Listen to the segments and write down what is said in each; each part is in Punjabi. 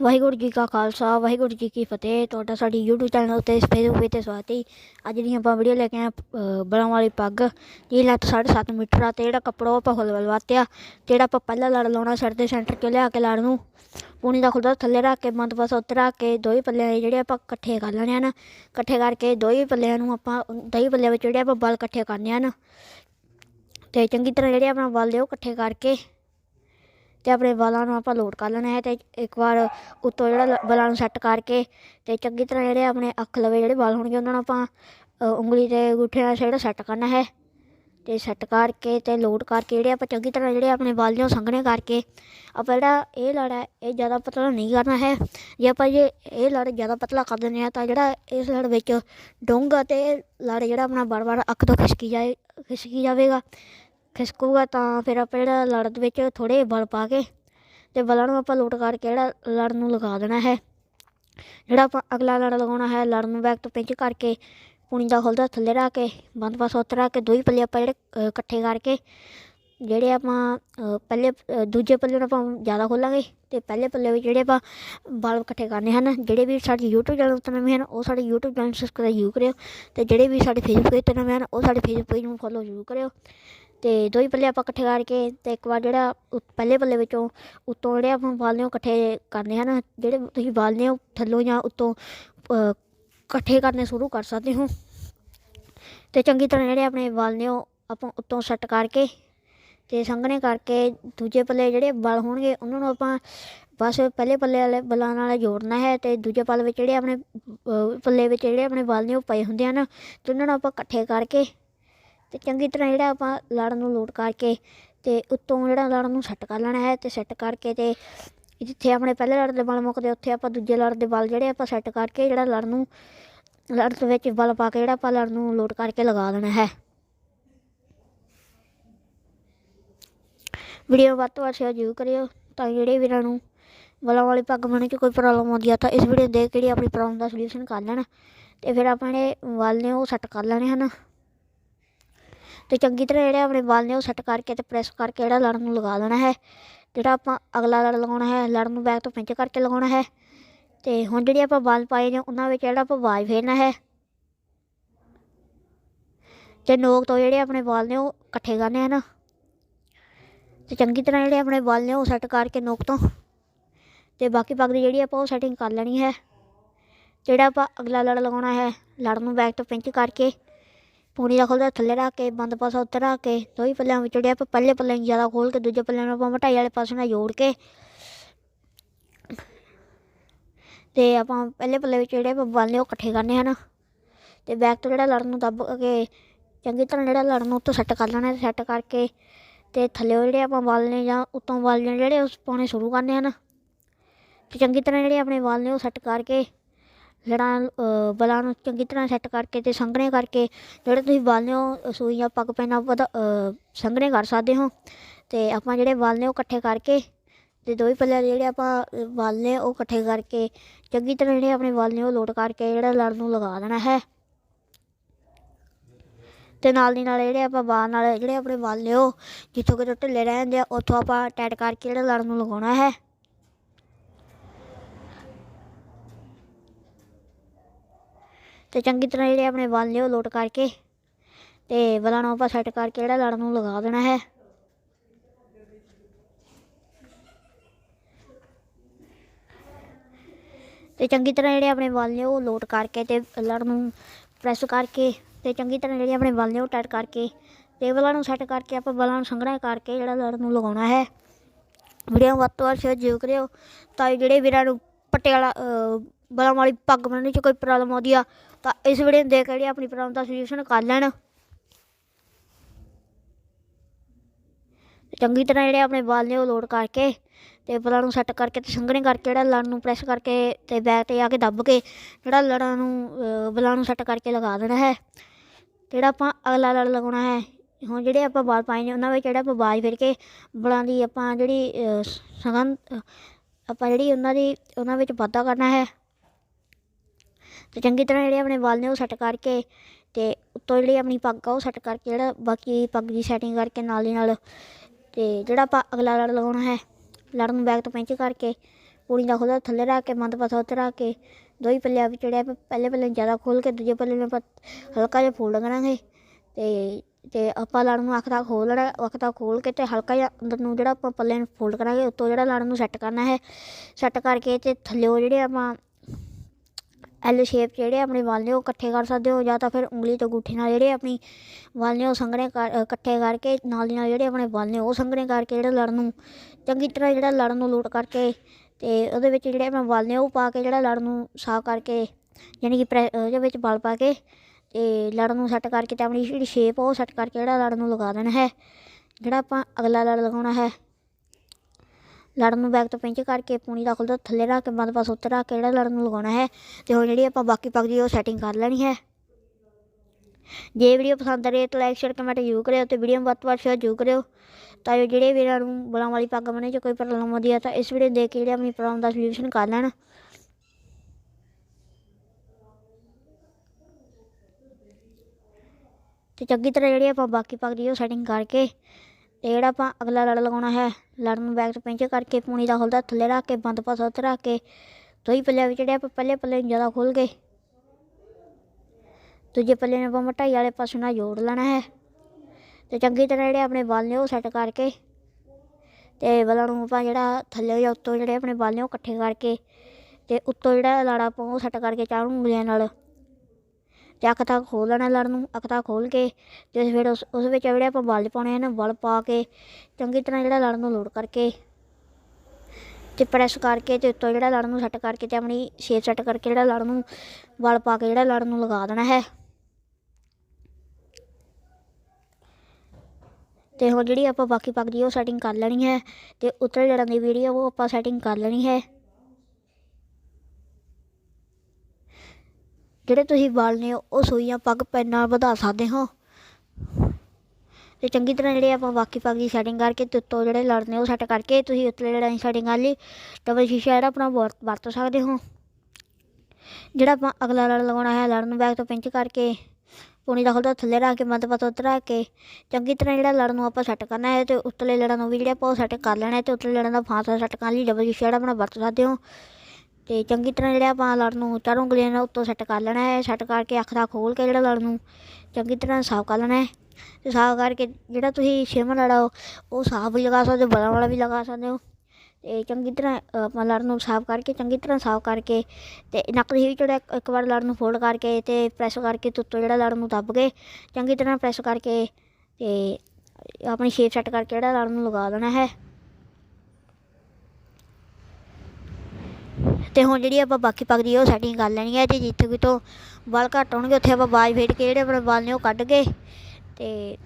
ਵਾਹਿਗੁਰੂ ਜੀ ਕਾ ਖਾਲਸਾ, ਵਾਹਿਗੁਰੂ ਜੀ ਕੀ ਫਤਿਹ। ਤੁਹਾਡਾ ਸਾਡੀ YouTube ਚੈਨਲ ਉੱਤੇ ਫੇਸਬੁੱਕ ਤੇ ਸਵਾਗਤ ਹੈ ਅੱਜ ਦੀ ਆਪਾਂ ਵੀਡੀਓ ਲੈ ਕੇ ਆਏ ਹਾਂ ਬਲਾਂ ਵਾਲੀ ਪੱਗ ਦੀ ਲੱਤ 7.5 ਮੀਟਰ ਆ ਤੇ ਜਿਹੜਾ ਕੱਪੜਾ ਉਹ ਆਪਾਂ ਹੁੱਲ ਵਲਵਾਤਿਆ ਜਿਹੜਾ ਆਪਾਂ ਪਹਿਲਾਂ ਲੜ ਲਾਉਣਾ, ਸਿਰ ਦੇ ਸੈਂਟਰ 'ਚ ਲਿਆ ਕੇ ਲੜ ਨੂੰ ਪੂਣੀ ਦਾ ਖੁੱਲਦਾ ਥੱਲੇ ਰੱਖ ਕੇ, ਬੰਦ ਪਾਸਾ ਉੱਤੇ ਰੱਖ ਕੇ ਦੋਈ ਪੱਲੇ ਜਿਹੜੇ ਆਪਾਂ ਇਕੱਠੇ ਕਰ ਲੈਣੇ ਹਨ, ਇਕੱਠੇ ਕਰਕੇ ਦੋਈ ਪੱਲਿਆਂ ਨੂੰ ਆਪਾਂ, ਦਹੀਂ ਪੱਲਿਆਂ ਵਿੱਚ ਜਿਹੜੇ ਆਪਾਂ ਬਲ ਇਕੱਠੇ ਕਰਨੇ ਹਨ, ਤੇ ਚੰਗੀ ਤਰ੍ਹਾਂ ਜਿਹੜੇ ਆਪਣਾ ਬਲ ਦੇ ਉਹ ਇਕੱਠੇ ਕਰਕੇ ਤੇ ਆਪਣੇ ਵਾਲਾਂ ਨੂੰ ਆਪਾਂ ਲੋਡ ਕਰ ਲੈਣਾ ਹੈ ਤੇ ਇੱਕ ਵਾਰ ਉੱਤੋਂ ਜਿਹੜਾ ਲ- ਵਾਲਾਂ ਨੂੰ ਸੈੱਟ ਕਰਕੇ ਤੇ ਚੰਗੀ ਤਰ੍ਹਾਂ ਜਿਹੜੇ ਆਪਣੇ ਅੱਖ ਲਵੇ ਜਿਹੜੇ ਵਾਲ ਹੋਣਗੇ ਉਹਨਾਂ ਨੂੰ ਆਪਾਂ ਉਂਗਲੀ ਤੇ ਅੰਗੂਠੇ ਨਾਲ ਜਿਹੜਾ ਸੈੱਟ ਕਰਨਾ ਹੈ ਤੇ ਸੈੱਟ ਕਰਕੇ ਤੇ ਲੋਡ ਕਰਕੇ ਜਿਹੜੇ ਆਪਾਂ ਚੰਗੀ ਤਰ੍ਹਾਂ ਜਿਹੜੇ ਆਪਣੇ ਵਾਲ ਨੂੰ ਸੰਘਣੇ ਕਰਕੇ ਆਪਾਂ ਜਿਹੜਾ ਇਹ ਲੜ ਹੈ, ਇਹ ਜ਼ਿਆਦਾ ਪਤਲਾ ਨਹੀਂ ਕਰਨਾ ਹੈ। ਜੇ ਆਪਾਂ ਜੇ ਇਹ ਲੜ ਜ਼ਿਆਦਾ ਪਤਲਾ ਕਰ ਦਿੰਦੇ ਆ ਤਾਂ ਜਿਹੜਾ ਇਸ ਲੜ ਵਿੱਚ ਡੂੰਘਾ ਤੇ ਲੜ ਜਿਹੜਾ ਆਪਣਾ ਬਾਰ-ਬਾਰ ਅੱਖ ਤੋਂ ਖਿਸਕੀ ਜਾਏ, ਖਿਸਕੀ ਜਾਵੇਗਾ। ਖਿਸਕੂਗਾ ਤਾਂ ਫਿਰ ਆਪਾਂ ਜਿਹੜਾ ਲੜ ਦੇ ਵਿੱਚ ਥੋੜੇ ਬਲ ਪਾ ਕੇ ਤੇ ਬਲਾਂ ਨੂੰ ਆਪਾਂ ਲੋਟ ਕਰਕੇ ਜਿਹੜਾ ਲੜ ਨੂੰ ਲਗਾ ਦੇਣਾ ਹੈ। ਜਿਹੜਾ ਆਪਾਂ ਅਗਲਾ ਲੜ ਲਗਾਉਣਾ ਹੈ, ਲੜ ਨੂੰ ਬੈਕ ਤੋਂ ਪਿੰਚ ਕਰਕੇ ਪੁਣੀ ਦਾ ਖੁੱਲਦਾ ਥੱਲੇ ਰੱਖ ਕੇ, ਬੰਦ ਪਾਸਾ ਉੱਤੇ ਰੱਖ ਕੇ, ਦੋਈ ਪੱਲੇ ਆਪਾਂ ਜਿਹੜੇ ਇਕੱਠੇ ਕਰਕੇ ਜਿਹੜੇ ਆਪਾਂ ਪਹਿਲੇ ਦੂਜੇ ਪੱਲੇ ਨੂੰ ਆਪਾਂ ਜ਼ਿਆਦਾ ਖੋਲਾਂਗੇ ਤੇ ਪਹਿਲੇ ਪੱਲੇ ਵਿੱਚ ਜਿਹੜੇ ਆਪਾਂ ਬਲ ਇਕੱਠੇ ਕਰਨੇ ਹਨ, ਜਿਹੜੇ ਵੀ ਸਾਡੇ YouTube ਚੈਨਲ ਉੱਤੇ ਨਵੇਂ ਹਨ, ਉਹ ਸਾਡੇ YouTube ਚੈਨਲ ਸਬਸਕ੍ਰਾਈਬ ਜ਼ਰੂਰ ਕਰਿਓ ਤੇ ਜਿਹੜੇ ਵੀ ਸਾਡੇ Facebook ਪੇਜ ਤੇ ਨਵੇਂ ਹਨ, ਉਹ ਸਾਡੇ Facebook ਪੇਜ ਨੂੰ ਫੋਲੋ ਜ਼ਰੂਰ ਕਰਿਓ। ਤੇ ਦੋਈ ਪੱਲੇ ਆਪਾਂ ਇਕੱਠੇ ਕਰਕੇ ਤੇ ਇੱਕ ਵਾਰ ਜਿਹੜਾ ਉ- ਪਹਿਲੇ ਪੱਲੇ ਵਿੱਚੋਂ ਉੱਤੋਂ ਜਿਹੜੇ ਆਪਾਂ ਵਾਲ ਉਹ ਇਕੱਠੇ ਕਰਨੇ ਹਨ ਜਿਹੜੇ ਤੁਸੀਂ ਵਾਲ ਹੋ ਥੱਲੋਂ ਜਾਂ ਉੱਤੋਂ ਇਕੱਠੇ ਕਰਨੇ ਸ਼ੁਰੂ ਕਰ ਸਕਦੇ ਹੋ। ਤੇ ਚੰਗੀ ਤਰ੍ਹਾਂ ਜਿਹੜੇ ਆਪਣੇ ਵਾਲ ਨੇ ਉਹ ਆਪਾਂ ਉੱਤੋਂ ਸੈੱਟ ਕਰਕੇ ਤੇ ਸੰਘਣੇ ਕਰਕੇ ਦੂਜੇ ਪੱਲੇ ਜਿਹੜੇ ਬਲ ਹੋਣਗੇ, ਉਹਨਾਂ ਨੂੰ ਆਪਾਂ ਬਸ ਪਹਿਲੇ ਪੱਲੇ ਵਾਲੇ ਬਲਾਂ ਨਾਲ ਜੋੜਨਾ ਹੈ ਤੇ ਦੂਜੇ ਪੱਲੇ ਵਿੱਚ ਜਿਹੜੇ ਆਪਣੇ ਪੱਲੇ ਵਿੱਚ ਜਿਹੜੇ ਆਪਣੇ ਬਲ ਨੇ ਉਹ ਪਏ ਹੁੰਦੇ ਹਨ ਤੇ ਉਹਨਾਂ ਨੂੰ ਆਪਾਂ ਇਕੱਠੇ ਕਰਕੇ ਤੇ ਚੰਗੀ ਤਰ੍ਹਾਂ ਜਿਹੜਾ ਆਪਾਂ ਲੜ ਨੂੰ ਲੋਡ ਕਰਕੇ ਤੇ ਉੱਤੋਂ ਜਿਹੜਾ ਲੜ ਨੂੰ ਸੈੱਟ ਕਰ ਲੈਣਾ ਹੈ ਤੇ ਸੈੱਟ ਕਰਕੇ ਤੇ ਜਿੱਥੇ ਆਪਣੇ ਪਹਿਲੇ ਲੜ ਦੇ ਬਲ ਮੁੱਕਦੇ, ਉੱਥੇ ਆਪਾਂ ਦੂਜੇ ਲੜ ਦੇ ਬਲ ਜਿਹੜੇ ਆਪਾਂ ਸੈੱਟ ਕਰਕੇ ਜਿਹੜਾ ਲੜ ਨੂੰ ਲੜ ਦੇ ਵਿੱਚ ਬਲ ਪਾ ਕੇ ਜਿਹੜਾ ਆਪਾਂ ਲੜ ਨੂੰ ਲੋਡ ਕਰਕੇ ਲਗਾ ਦੇਣਾ ਹੈ। ਵੀਡੀਓ ਵੱਧ ਤੋਂ ਵੱਧ ਸ਼ੇਅਰ ਜ਼ਰੂਰ ਕਰਿਓ ਤਾਂ ਜਿਹੜੇ ਵੀਰਾਂ ਨੂੰ ਬਲਾਂ ਵਾਲੀ ਪੱਗ ਬਣਨ 'ਚ ਕੋਈ ਪ੍ਰੋਬਲਮ ਆਉਂਦੀ ਆ, ਤਾਂ ਇਸ ਵੀਡੀਓ ਦੇਖ ਕੇ ਜਿਹੜੀ ਆਪਣੀ ਪ੍ਰੋਬਲਮ ਦਾ ਸੋਲੂਸ਼ਨ ਕਰ ਲੈਣ ਤੇ ਫਿਰ ਆਪਣੇ ਵਾਲ ਨੇ ਉਹ ਸੈੱਟ ਕਰ ਲੈਣੇ ਹਨ। ਤੇ ਚੰਗੀ ਤਰ੍ਹਾਂ ਜਿਹੜੇ ਆਪਣੇ ਵਾਲ ਨੇ ਉਹ ਸੈੱਟ ਕਰਕੇ ਤੇ ਪ੍ਰੈਸ ਕਰਕੇ ਜਿਹੜਾ ਲੜ ਨੂੰ ਲਗਾ ਦੇਣਾ ਹੈ, ਜਿਹੜਾ ਆਪਾਂ ਅਗਲਾ ਲੜ ਲਗਾਉਣਾ ਹੈ ਲੜ ਨੂੰ ਬੈਕ ਤੋਂ ਪਿੰਚ ਕਰਕੇ ਲਗਾਉਣਾ ਹੈ ਤੇ ਹੁਣ ਜਿਹੜੇ ਆਪਾਂ ਵਾਲ ਪਾਏ ਨੇ ਉਹਨਾਂ ਵਿੱਚ ਜਿਹੜਾ ਆਪਾਂ ਵਾਜ ਫੇਰਨਾ ਹੈ ਤੇ ਨੋਕ ਤੋਂ ਜਿਹੜੇ ਆਪਣੇ ਵਾਲ ਨੇ ਉਹ ਇਕੱਠੇ ਕਰਨੇ ਹਨ ਤੇ ਚੰਗੀ ਤਰ੍ਹਾਂ ਜਿਹੜੇ ਆਪਣੇ ਵਾਲ ਨੇ ਉਹ ਸੈੱਟ ਕਰਕੇ ਨੋਕ ਤੋਂ ਤੇ ਬਾਕੀ ਪੱਗ ਦੀ ਜਿਹੜੀ ਆਪਾਂ ਉਹ ਸੈਟਿੰਗ ਕਰ ਲੈਣੀ ਹੈ, ਜਿਹੜਾ ਆਪਾਂ ਅਗਲਾ ਲੜ ਲਗਾਉਣਾ ਹੈ ਲੜ ਨੂੰ ਬੈਕ ਤੋਂ ਪਿੰਚ ਕਰਕੇ ਪੂਣੀ ਦਾ ਖੋਲਦਾ ਥੱਲੇ ਰੱਖ ਕੇ, ਬੰਦ ਪਾਸਾ ਉੱਤੇ ਰੱਖ ਕੇ ਦੋਈ ਪੱਲਿਆਂ ਵਿੱਚ ਜਿਹੜੇ ਆਪਾਂ ਪਹਿਲੇ ਪੱਲੇ ਨੂੰ ਜ਼ਿਆਦਾ ਖੋਲ ਕੇ, ਦੂਜੇ ਪੱਲੇ ਨੂੰ ਆਪਾਂ ਮਟਾਈ ਵਾਲੇ ਪਾਸੇ ਨਾਲ ਜੋੜ ਕੇ। ਤੇ ਆਪਾਂ ਪਹਿਲੇ ਪੱਲੇ ਵਿੱਚ ਜਿਹੜੇ ਆਪਾਂ ਬਲ ਉਹ ਇਕੱਠੇ ਕਰਨੇ ਹਨ ਤੇ ਬੈਕ ਤੋਂ ਜਿਹੜਾ ਲੜਨ ਨੂੰ ਦੱਬ ਕੇ, ਚੰਗੀ ਤਰ੍ਹਾਂ ਜਿਹੜਾ ਲੜਨ ਨੂੰ ਉੱਤੋਂ ਸੈੱਟ ਕਰ ਲੈਣਾ ਸੈੱਟ ਕਰਕੇ ਤੇ ਥੱਲੇ ਜਿਹੜੇ ਆਪਾਂ ਵਾਲ ਜਾਂ ਉੱਤੋਂ ਵਾਲ ਨੇ ਜਿਹੜੇ ਉਸ ਪਾਉਣੇ ਸ਼ੁਰੂ ਕਰਨੇ ਹਨ ਤੇ ਚੰਗੀ ਤਰ੍ਹਾਂ ਜਿਹੜੇ ਆਪਣੇ ਵਾਲ ਨੇ ਉਹ ਸੈੱਟ ਕਰਕੇ ਲੜਾਂ ਅ, ਬਲਾਂ ਨੂੰ ਚੰਗੀ ਤਰ੍ਹਾਂ ਸੈੱਟ ਕਰਕੇ ਅਤੇ ਸੰਘਣੇ ਕਰਕੇ ਜਿਹੜੇ ਤੁਸੀਂ ਵਾਲ ਹੋ ਉਹ ਸੂਈ ਜਾਂ ਪੱਗ ਪੈਨਾ ਵਧਾ ਅ, ਸੰਘਣੇ ਕਰ ਸਕਦੇ ਹੋ। ਅਤੇ ਆਪਾਂ ਜਿਹੜੇ ਵਾਲ ਉਹ ਇਕੱਠੇ ਕਰਕੇ ਤੇ ਦੋਈ ਪੱਲੇ ਜਿਹੜੇ ਆਪਾਂ ਅ, ਵਾਲ ਉਹ ਇਕੱਠੇ ਕਰਕੇ ਚੰਗੀ ਤਰ੍ਹਾਂ ਜਿਹੜੇ ਆਪਣੇ ਵਾਲ ਉਹ ਲੋਡ ਕਰਕੇ ਜਿਹੜਾ ਲੜ ਨੂੰ ਲਗਾ ਦੇਣਾ ਹੈ। ਤੇ ਨਾਲ ਦੀ ਨਾਲ ਜਿਹੜੇ ਆਪਾਂ ਵਾਲ ਨਾਲ ਜਿਹੜੇ ਆਪਣੇ ਵਾਲ ਨੇ ਉਹ ਜਿੱਥੋਂ ਕਿਤੇ ਢਿੱਲੇ ਰਹਿ ਜਾਂਦੇ ਆ ਉੱਥੋਂ ਆਪਾਂ ਟੈਟ ਕਰਕੇ ਜਿਹੜਾ ਲੜ ਨੂੰ ਲਗਾਉਣਾ ਹੈ। ਤੇ ਚੰਗੀ ਤਰ੍ਹਾਂ ਜਿਹੜੇ ਆਪਣੇ ਵਾਲ ਨੇ ਉਹ ਲੋਟ ਕਰਕੇ ਤੇ ਵਾਲਾਂ ਨੂੰ ਆਪਾਂ ਸੈੱਟ ਕਰਕੇ ਜਿਹੜਾ ਲੜ ਨੂੰ ਲਗਾ ਦੇਣਾ ਹੈ। ਤੇ ਚੰਗੀ ਤਰ੍ਹਾਂ ਜਿਹੜੇ ਆਪਣੇ ਵਾਲ ਨੇ ਉਹ ਲੋਟ ਕਰਕੇ ਤੇ ਲੜ ਨੂੰ ਪ੍ਰੈਸ ਕਰਕੇ ਤੇ ਚੰਗੀ ਤਰ੍ਹਾਂ ਜਿਹੜੇ ਆਪਣੇ ਵਾਲ ਨੇ ਉਹ ਟਾਈਟ ਕਰਕੇ ਤੇ ਵਾਲਾਂ ਨੂੰ ਸੈੱਟ ਕਰਕੇ ਆਪਾਂ ਵਾਲਾਂ ਨੂੰ ਸੰਘਣਾ ਕਰਕੇ ਜਿਹੜਾ ਲੜ ਨੂੰ ਲਗਾਉਣਾ ਹੈ। ਵੀਡੀਓ ਵੱਧ ਤੋਂ ਵੱਧ ਸ਼ੇਅਰ ਜ਼ਰੂਰ ਕਰਿਓ ਤਾਂ ਜਿਹੜੇ ਵੀਰਾਂ ਨੂੰ ਪਟਿਆਲਾ ਬਲਾਂ ਵਾਲੀ ਪੱਗ ਬੰਨ੍ਹਣ 'ਚ ਕੋਈ ਪ੍ਰੋਬਲਮ ਆਉਂਦੀ ਆ ਤਾਂ ਇਸ ਵੀਡੀਓ ਨੂੰ ਦੇਖ ਕੇ ਜਿਹੜੀ ਆਪਣੀ ਪ੍ਰੋਬਲਮ ਦਾ ਸੋਲੂਸ਼ਨ ਕਰ ਲੈਣ। ਚੰਗੀ ਤਰ੍ਹਾਂ ਜਿਹੜੇ ਆਪਣੇ ਵਾਲ ਨੇ ਉਹ ਲੋਡ ਕਰਕੇ ਤੇ ਬਲਾਂ ਨੂੰ ਸੈੱਟ ਕਰਕੇ ਤੇ ਸੰਘਣੇ ਕਰਕੇ ਜਿਹੜਾ ਲੜ ਨੂੰ ਪ੍ਰੈਸ ਕਰਕੇ ਤੇ ਬੈਕ ਤੇ ਆ ਕੇ ਦੱਬ ਕੇ ਜਿਹੜਾ ਲੜਾਂ ਨੂੰ ਬਲਾਂ ਨੂੰ ਸੈੱਟ ਕਰਕੇ ਲਗਾ ਦੇਣਾ ਹੈ। ਜਿਹੜਾ ਆਪਾਂ ਅਗਲਾ ਲੜ ਲਗਾਉਣਾ ਹੈ, ਹੁਣ ਜਿਹੜੇ ਆਪਾਂ ਵਾਲ ਪਾਏ ਨੇ ਉਹਨਾਂ ਵਿੱਚ ਜਿਹੜਾ ਆਪਾਂ ਬਾਜ ਫਿਰ ਕੇ ਬਲਾਂ ਦੀ ਆਪਾਂ ਜਿਹੜੀ ਸਗਨ ਆਪਾਂ ਜਿਹੜੀ ਉਹਨਾਂ ਦੀ, ਉਹਨਾਂ ਵਿੱਚ ਵਾਧਾ ਕਰਨਾ ਹੈ। ਤੇ ਚੰਗੀ ਤਰ੍ਹਾਂ ਜਿਹੜੇ ਆਪਣੇ ਵਾਲ ਨੇ ਉਹ ਸੈੱਟ ਕਰਕੇ ਤੇ ਉੱਤੋਂ ਜਿਹੜੀ ਆਪਣੀ ਪੱਗ ਆ ਉਹ ਸੈੱਟ ਕਰਕੇ ਜਿਹੜਾ ਬਾਕੀ ਪੱਗ ਦੀ ਸੈਟਿੰਗ ਕਰਕੇ ਨਾਲ ਦੀ ਨਾਲ ਤੇ ਜਿਹੜਾ ਆਪਾਂ ਅਗਲਾ ਲੜ ਲਗਾਉਣਾ ਹੈ ਲੜ ਨੂੰ ਬੈਕ ਤੋਂ ਪਿੰਚ ਕਰਕੇ ਪੂਣੀ ਦਾ ਖੁੱਲ੍ਹਾ ਥੱਲੇ ਰੱਖ ਕੇ ਮੰਦ ਪਾਸਾ ਉੱਤੇ ਰੱਖ ਕੇ, ਦੋਈ ਪੱਲਿਆਂ ਵਿੱਚ ਜਿਹੜੇ ਆਪਾਂ ਪਹਿਲੇ ਪੱਲੇ ਨੂੰ ਜ਼ਿਆਦਾ ਖੋਲ੍ਹ ਕੇ ਦੂਜੇ ਪੱਲੇ ਨੂੰ ਆਪਾਂ ਹਲਕਾ ਜਿਹਾ ਫੋਲਡ ਕਰਾਂਗੇ ਤੇ ਤੇ ਆਪਾਂ ਲੜ ਨੂੰ ਅੱਖ ਤੱਕ ਲੈਣਾ, ਅੱਖ ਦਾ ਖੋਲ੍ਹ ਕੇ ਤੇ ਹਲਕਾ ਜਿਹਾ ਅੰਦਰ ਨੂੰ ਜਿਹੜਾ ਆਪਾਂ ਪੱਲੇ ਨੂੰ ਫੋਲਡ ਕਰਾਂਗੇ, ਉੱਤੋਂ ਜਿਹੜਾ ਲੜ ਨੂੰ ਸੈੱਟ ਕਰਨਾ ਹੈ ਸੈੱਟ ਕਰਕੇ ਤੇ ਥੱਲਿਓ ਜਿਹੜੇ ਆਪਾਂ ਐਲ ਸ਼ੇਪ ਜਿਹੜੇ ਆਪਣੇ ਵਾਲ ਨੇ ਉਹ ਇਕੱਠੇ ਕਰ ਸਕਦੇ ਹੋ ਜਾਂ ਤਾਂ ਫਿਰ ਉਂਗਲੀ ਤੇ ਅੰਗੂਠੇ ਨਾਲ ਜਿਹੜੇ ਆਪਣੀ ਵਾਲ ਨੇ ਉਹ ਸੰਘਣੇ ਕਰ ਇਕੱਠੇ ਕਰਕੇ ਨਾਲ ਦੀ ਨਾਲ ਜਿਹੜੇ ਆਪਣੇ ਵਾਲ ਨੇ ਉਹ ਸੰਘਣੇ ਕਰਕੇ ਜਿਹੜਾ ਲੜ ਨੂੰ ਚੰਗੀ ਤਰ੍ਹਾਂ ਜਿਹੜਾ ਲੜ ਨੂੰ ਲੋਟ ਕਰਕੇ ਤੇ ਉਹਦੇ ਵਿੱਚ ਜਿਹੜੇ ਆਪਣੇ ਵਾਲ ਨੇ ਉਹ ਪਾ ਕੇ ਜਿਹੜਾ ਲੜ ਨੂੰ ਸਾਫ਼ ਕਰਕੇ ਯਾਨੀ ਕਿ ਪ੍ਰੈ, ਉਹਦੇ ਵਿੱਚ ਵਾਲ ਪਾ ਕੇ ਤੇ ਲੜ ਨੂੰ ਸੈੱਟ ਕਰਕੇ ਤੇ ਆਪਣੀ ਜਿਹੜੀ ਸ਼ੇਪ ਉਹ ਸੈੱਟ ਕਰਕੇ ਜਿਹੜਾ ਲੜ ਨੂੰ ਲਗਾ ਦੇਣਾ ਹੈ। ਜਿਹੜਾ ਆਪਾਂ ਅਗਲਾ ਲੜ ਲਗਾਉਣਾ ਹੈ ਲੜਨ ਨੂੰ ਬੈਕ ਤੋਂ ਪਿੰਚ ਕਰਕੇ ਪੂਣੀ ਦਾ ਖੁੱਲ੍ਹਾ ਥੱਲੇ ਰੱਖ ਕੇ ਬੰਦ ਪਾਸ ਉੱਤੇ ਰੱਖ ਕੇ ਜਿਹੜਾ ਲੜਨ ਨੂੰ ਲਗਾਉਣਾ ਹੈ, ਤੇ ਹੁਣ ਜਿਹੜੀ ਆਪਾਂ ਬਾਕੀ ਪੱਗ ਦੀ ਉਹ ਸੈਟਿੰਗ ਕਰ ਲੈਣੀ ਹੈ। ਜੇ ਵੀਡੀਓ ਪਸੰਦ ਆ ਰਹੀ ਹੈ ਤਾਂ ਲਾਈਕ ਸ਼ੇਅਰ ਕਮੈਂਟ ਜ਼ਰੂਰ ਕਰਿਓ ਤੇ ਵੀਡੀਓ ਨੂੰ ਵੱਧ ਤੋਂ ਵੱਧ ਸ਼ੇਅਰ ਜ਼ਰੂਰ ਕਰਿਓ। ਤਾਂ ਜੋ ਜਿਹੜੇ ਵੀਰਾਂ ਨੂੰ ਬਲਾਂ ਵਾਲੀ ਪੱਗ ਬਣੇ 'ਚ ਕੋਈ ਪ੍ਰੋਬਲਮ ਆਉਂਦੀ ਹੈ ਤਾਂ ਇਸ ਵੀਡੀਓ ਨੂੰ ਦੇਖ ਕੇ ਜਿਹੜੇ ਆਪਣੀ ਪ੍ਰੋਬਲਮ ਦਾ ਸੋਲੂਸ਼ਨ ਕਰ ਲੈਣ। ਤੇ ਚੰਗੀ ਤਰ੍ਹਾਂ ਜਿਹੜੀ ਆਪਾਂ ਬਾਕੀ ਪੱਗ ਦੀ ਉਹ ਸੈਟਿੰਗ ਕਰਕੇ ਤੇ ਜਿਹੜਾ ਆਪਾਂ ਅਗਲਾ ਲੜ ਲਗਾਉਣਾ ਹੈ ਲੜ ਨੂੰ ਬੈਕ ਤੋਂ ਪਿੰਚ ਕਰਕੇ ਪੂਣੀ ਦਾ ਖੁੱਲ੍ਹਾ ਥੱਲੇ ਰੱਖ ਕੇ, ਬੰਦ ਪਾਸਾ ਉੱਤੇ ਰੱਖ ਕੇ ਦੋਈ ਪੱਲਿਆਂ ਵਿੱਚ ਜਿਹੜੇ ਆਪਾਂ ਪਹਿਲੇ ਪੱਲੇ ਜ਼ਿਆਦਾ ਖੋਲ੍ਹ ਕੇ ਦੂਜੇ ਪੱਲੇ ਨੂੰ ਆਪਾਂ ਮਟਾਈ ਵਾਲੇ ਪਾਸੇ ਨਾਲ ਜੋੜ ਲੈਣਾ ਹੈ। ਤੇ ਚੰਗੀ ਤਰ੍ਹਾਂ ਜਿਹੜੇ ਆਪਣੇ ਵਾਲ ਨੇ ਉਹ ਸੈੱਟ ਕਰਕੇ ਤੇ ਵਾਲਾਂ ਨੂੰ ਆਪਾਂ ਜਿਹੜਾ ਥੱਲੇ ਜਾਂ ਉੱਤੋਂ ਜਿਹੜੇ ਆਪਣੇ ਵਾਲ ਨੇ ਉਹ ਇਕੱਠੇ ਕਰਕੇ ਤੇ ਉੱਤੋਂ ਜਿਹੜਾ ਲਾੜਾ ਆਪਾਂ ਉਹ ਸੈੱਟ ਕਰਕੇ ਚਾਰ ਉਂਗਲੀਆਂ ਨਾਲ ਤੇ ਅੱਖ ਤੱਕ ਖੋਲ੍ਹ ਲੈਣਾ ਲੜ ਨੂੰ, ਅੱਖ ਤੱਕ ਖੋਲ੍ਹ ਕੇ ਤੇ ਫਿਰ ਉਸ ਉਸ ਵਿੱਚ ਜਿਹੜੇ ਆਪਾਂ ਬਲ ਪਾਉਣੇ ਹਨ ਵਲ ਪਾ ਕੇ ਚੰਗੀ ਤਰ੍ਹਾਂ ਜਿਹੜਾ ਲੜ ਨੂੰ ਲੋਡ ਕਰਕੇ ਤੇ ਪ੍ਰੈਸ ਕਰਕੇ ਤੇ ਉੱਤੋਂ ਜਿਹੜਾ ਲੜ ਨੂੰ ਸੈੱਟ ਕਰਕੇ ਤੇ ਆਪਣੀ ਸ਼ੇਪ ਸੈੱਟ ਕਰਕੇ ਜਿਹੜਾ ਲੜ ਨੂੰ, ਬਲ ਪਾ ਕੇ ਜਿਹੜਾ ਲੜ ਨੂੰ ਲਗਾ ਦੇਣਾ ਹੈ। ਤੇ ਹੁਣ ਜਿਹੜੀ ਆਪਾਂ ਬਾਕੀ ਪੱਗ ਦੀ ਉਹ ਸੈਟਿੰਗ ਕਰ ਲੈਣੀ ਹੈ ਤੇ ਉੱਤਰ ਲੜਨ ਦੀ ਵੀਡੀਓ ਉਹ ਆਪਾਂ ਸੈਟਿੰਗ ਕਰ ਲੈਣੀ ਹੈ। ਜਿਹੜੇ ਤੁਸੀਂ ਵਾਲ ਨੇ ਉਹ ਸੂਈਆਂ ਪੱਗ ਪੈਨ ਨਾਲ ਵਧਾ ਸਕਦੇ ਹੋ। ਤੇ ਚੰਗੀ ਤਰ੍ਹਾਂ ਜਿਹੜੇ ਆਪਾਂ ਬਾਕੀ ਪੱਗ ਦੀ ਸੈਟਿੰਗ ਕਰਕੇ ਤੇ ਉੱਤੋਂ ਜਿਹੜੇ ਲੜਨੇ ਉਹ ਸੈੱਟ ਕਰਕੇ ਤੁਸੀਂ ਉੱਤਲੇ ਲੜਾਂ ਦੀ ਸੈਟਿੰਗ ਕਰ ਲਈ ਡਬਲ ਸ਼ੀਸ਼ਾ ਜਿਹੜਾ ਆਪਣਾ ਵਰਤ ਵਰਤ ਸਕਦੇ ਹੋ। ਜਿਹੜਾ ਆਪਾਂ ਅਗਲਾ ਲੜ ਲਗਾਉਣਾ ਹੈ ਲੜ ਨੂੰ ਬੈਕ ਤੋਂ ਪਿੰਚ ਕਰਕੇ, ਪੂਣੀ ਦਾ ਖੁੱਲ੍ਹਾ ਥੱਲੇ ਰੱਖ ਕੇ, ਮੱਧ ਪਾਸੋਂ ਉਤਰਾ ਕੇ, ਚੰਗੀ ਤਰ੍ਹਾਂ ਜਿਹੜਾ ਲੜ ਨੂੰ ਆਪਾਂ ਸੈੱਟ ਕਰਨਾ ਹੈ ਤੇ ਉੱਤਲੇ ਲੜਾਂ ਨੂੰ ਵੀ ਜਿਹੜੇ ਆਪਾਂ ਉਹ ਸੈੱਟ ਕਰ ਲੈਣਾ ਹੈ ਤੇ ਉੱਤਲੇ ਲੜਾਂ ਦਾ ਫਾਂਸਾ ਸੈੱਟ ਕਰਨ ਲਈ ਡਬਲ ਸ਼ੀਸ਼ਾ ਜਿਹੜਾ ਆਪਣਾ ਵਰਤ ਸਕਦੇ ਹੋ। ਤੇ ਚੰਗੀ ਤਰ੍ਹਾਂ ਜਿਹੜਾ ਆਪਾਂ ਲੜ ਨੂੰ ਚਾਰੋਂ ਉਂਗਲੀਆਂ ਨਾਲ ਉੱਤੋਂ ਸੈੱਟ ਕਰ ਲੈਣਾ ਹੈ ਸੈੱਟ ਕਰਕੇ ਅੱਖ ਦਾ ਖੋਲ ਕੇ ਜਿਹੜਾ ਲੜ ਨੂੰ ਚੰਗੀ ਤਰ੍ਹਾਂ ਸਾਫ਼ ਕਰ ਲੈਣਾ ਹੈ। ਤੇ ਸਾਫ਼ ਕਰਕੇ ਜਿਹੜਾ ਤੁਸੀਂ ਛੇਵਾਂ ਲੜਾ ਉਹ ਸਾਫ਼ ਵੀ ਲਗਾ ਸਕਦੇ ਹੋ, ਬਲਾਂ ਵਾਲਾ ਵੀ ਲਗਾ ਸਕਦੇ ਹੋ। ਤੇ ਚੰਗੀ ਤਰ੍ਹਾਂ ਆਪਾਂ ਲੜ ਨੂੰ ਸਾਫ਼ ਕਰਕੇ, ਚੰਗੀ ਤਰ੍ਹਾਂ ਸਾਫ਼ ਕਰਕੇ ਤੇ ਨੱਕ ਦੀ ਵੀ ਜਿਹੜਾ ਇੱਕ- ਵਾਰ ਲੜ ਨੂੰ ਫੋਲਡ ਕਰਕੇ ਤੇ ਪ੍ਰੈਸ ਕਰਕੇ ਤੇ ਜਿਹੜਾ ਲੜ ਨੂੰ ਦੱਬ ਕੇ ਚੰਗੀ ਤਰ੍ਹਾਂ ਪ੍ਰੈਸ ਕਰਕੇ ਤੇ ਆਪਣੀ ਸ਼ੇਪ ਸੈੱਟ ਕਰਕੇ ਜਿਹੜਾ ਲੜ ਨੂੰ ਲਗਾ ਦੇਣਾ ਹੈ। ਅਤੇ ਹੁਣ ਜਿਹੜੀ ਆਪਾਂ ਬਾਕੀ ਪੱਗ ਦੀ ਉਹ ਸੈਟਿੰਗ ਕਰ ਲੈਣੀ ਹੈ ਅਤੇ ਜਿੱਥੇ ਵੀ ਤੋਂ ਵਾਲ ਘੱਟ ਹੋਣਗੇ, ਉੱਥੇ ਆਪਾਂ ਬਾਜ ਫੇਰ ਕੇ ਜਿਹੜੇ ਆਪਣੇ ਵਾਲ ਨੇ ਉਹ ਕੱਢ ਕੇ ਅਤੇ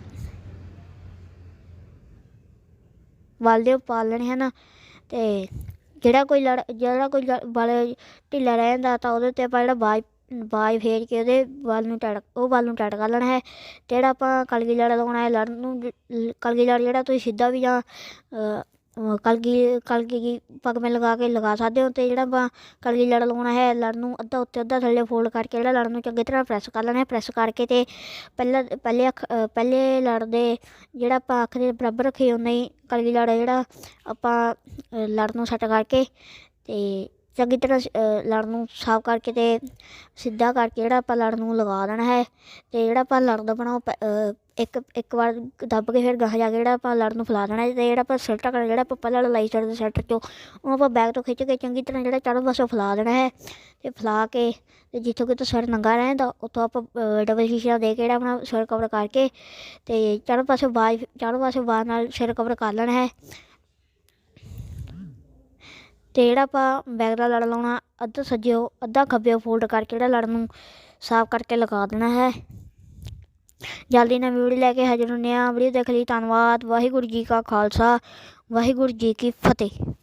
ਵਾਲ ਦੇ ਉਹ ਪਾ ਲੈਣੇ ਹਨ। ਅਤੇ ਜਿਹੜਾ ਕੋਈ ਲੜ, ਜਿਹੜਾ ਕੋਈ ਲੜ- ਵਾਲ ਢਿੱਲਾ ਰਹਿ ਜਾਂਦਾ, ਤਾਂ ਉਹਦੇ ਉੱਤੇ ਆਪਾਂ ਜਿਹੜਾ ਬਾਜ ਬਾਜ ਫੇਰ ਕੇ ਉਹਦੇ ਵਾਲ ਨੂੰ ਟੈਟ ਉਹ ਵਾਲ ਨੂੰ ਟੈਟ ਕਰ ਲੈਣਾ ਹੈ। ਤੇ ਜਿਹੜਾ ਆਪਾਂ ਕਲਗੀ ਲੜ ਲਗਾਉਣਾ ਹੈ ਲੜ ਨੂੰ, ਕਲਗੀ ਲੜ ਜਿਹੜਾ ਤੁਸੀਂ ਸਿੱਧਾ ਵੀ ਜਾਂ ਕਲਗੀ ਕਲਗੀ ਦੀ ਲਗਾ ਕੇ ਲਗਾ ਸਕਦੇ ਹੋ ਤੇ ਜਿਹੜਾ ਆਪਾਂ ਕਲਗੀ ਲੜ ਲਗਾਉਣਾ ਹੈ ਲੜ ਨੂੰ ਅੱਧਾ ਉੱਤੇ ਅੱਧਾ ਥੱਲੇ ਫੋਲਡ ਕਰਕੇ ਜਿਹੜਾ ਲੜ ਨੂੰ ਚੰਗੀ ਤਰ੍ਹਾਂ ਪ੍ਰੈਸ ਕਰ ਲੈਣਾ ਹੈ ਪ੍ਰੈਸ ਕਰਕੇ ਤੇ ਪਹਿਲਾਂ, ਪਹਿਲੇ ਅੱਖ ਪਹਿਲੇ ਲੜ ਦੇ ਜਿਹੜਾ ਆਪਾਂ ਅੱਖ ਦੇ ਬਰਾਬਰ ਰੱਖੇ ਉਹਨਾਂ ਹੀ ਕਲਗੀ ਲੜ ਜਿਹੜਾ ਆਪਾਂ ਲੜ ਨੂੰ ਸੈੱਟ ਕਰਕੇ ਤੇ ਚੰਗੀ ਤਰ੍ਹਾਂ ਲੜ ਨੂੰ ਸਾਫ਼ ਕਰਕੇ ਤੇ ਸਿੱਧਾ ਕਰਕੇ ਜਿਹੜਾ ਆਪਾਂ ਲੜ ਨੂੰ ਲਗਾ ਦੇਣਾ ਹੈ ਤੇ ਜਿਹੜਾ ਆਪਾਂ ਲੜ ਦਾ ਬਣਾਓ ਇੱਕ ਇੱਕ ਵਾਰ ਦੱਬ ਕੇ ਫਿਰ ਗਾਹ ਜਾ ਕੇ ਜਿਹੜਾ ਆਪਾਂ ਲੜ ਨੂੰ ਫੈਲਾ ਦੇਣਾ ਹੈ ਤੇ ਜਿਹੜਾ ਆਪਾਂ ਸਿਰ ਢੱਕਣਾ, ਜਿਹੜਾ ਆਪਾਂ ਪਹਿਲਾਂ ਲਾਈ ਸਾਈਡ ਦੇ ਸੈਂਟਰ ਚੋਂ ਉਹ ਆਪਾਂ ਬੈਗ ਤੋਂ ਖਿੱਚ ਕੇ ਚੰਗੀ ਤਰ੍ਹਾਂ ਜਿਹੜਾ ਚਾਰੋਂ ਪਾਸੋਂ ਫੈਲਾ ਦੇਣਾ ਹੈ ਤੇ ਫੈਲਾ ਕੇ ਤੇ ਜਿੱਥੋਂ ਕਿਤੋਂ ਸਿਰ ਨੰਗਾ ਰਹਿੰਦਾ ਉੱਥੋਂ ਆਪਾਂ ਡਬਲ ਸ਼ੀਸ਼ਾ ਦੇ ਕੇ ਜਿਹੜਾ ਆਪਣਾ ਸਿਰ ਕਵਰ ਕਰਕੇ ਤੇ ਚਾਰੋਂ ਪਾਸੇ ਬਾਜ ਚਾਰੋਂ ਪਾਸੇ ਬਾਜ ਨਾਲ ਸਿਰ ਕਵਰ ਕਰ ਲੈਣਾ ਹੈ। ਤੇ ਜਿਹੜਾ ਆਪਾਂ ਬੈਕ ਦਾ ਲੜ ਲਾਉਣਾ, ਅੱਧਾ ਸੱਜਿਓ, ਅੱਧਾ ਖੱਬਿਓ ਫੋਲਡ ਕਰਕੇ ਜਿਹੜਾ ਲੜ ਨੂੰ ਸਾਫ਼ ਕਰਕੇ ਲਗਾ ਦੇਣਾ ਹੈ। ਜਲਦੀ ਨਾਲ ਵੀਡੀਓ ਲੈ ਕੇ ਹਾਜ਼ਰ ਹੁੰਦੇ ਹਾਂ। ਵੀਡੀਓ ਦੇਖ ਲਈ। ਧੰਨਵਾਦ। ਵਾਹਿਗੁਰੂ ਜੀ ਕਾ ਖਾਲਸਾ। ਵਾਹਿਗੁਰੂ ਜੀ ਕੀ ਫਤਿਹ।